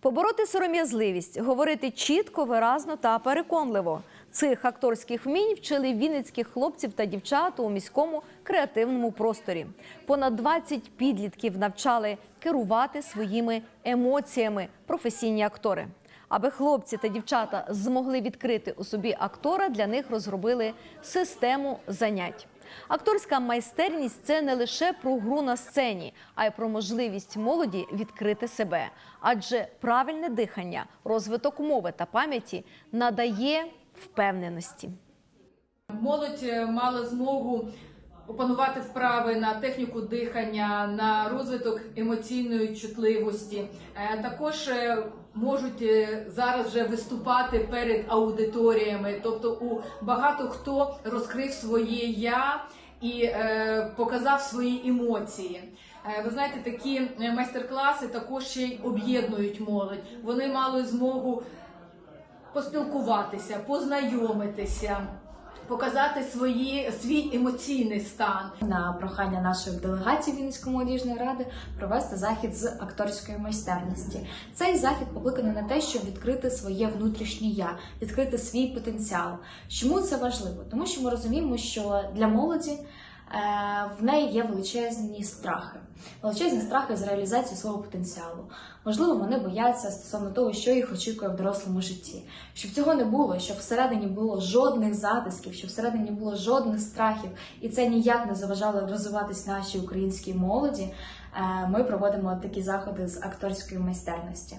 Побороти сором'язливість, говорити чітко, виразно та переконливо. Цих акторських вмінь вчили вінницьких хлопців та дівчат у міському креативному просторі. Понад 20 підлітків навчали керувати своїми емоціями професійні актори. Аби хлопці та дівчата змогли відкрити у собі актора, для них розробили систему занять. Акторська майстерність це не лише про гру на сцені, а й про можливість молоді відкрити себе. Адже правильне дихання, розвиток мови та пам'яті надає впевненості. Молодь е, мала змогу опанувати вправи на техніку дихання, на розвиток емоційної чутливості. Е, Також е, можуть е, зараз вже виступати перед аудиторіями, тобто у багато хто розкрив своє я і показав свої емоції. Ви знаєте, такі майстер-класи також ще й об'єднують молодь. Вони мали змогу поспілкуватися, познайомитися, показати свої, свій емоційний стан. на прохання нашої делегації Вінницької молодіжної ради провести захід з акторської майстерності. Цей захід покликаний на те, щоб відкрити своє внутрішнє я, відкрити свій потенціал. Чому це важливо? Тому що ми розуміємо, що для молоді в неї є величезні страхи, величезні страхи з реалізації свого потенціалу. Можливо, вони бояться стосовно того, що їх очікує в дорослому житті. Щоб цього не було, щоб всередині було жодних затисків, щоб всередині було жодних страхів, і це ніяк не заважало розвиватись нашій українській молоді. е, Ми проводимо такі заходи з акторської майстерності.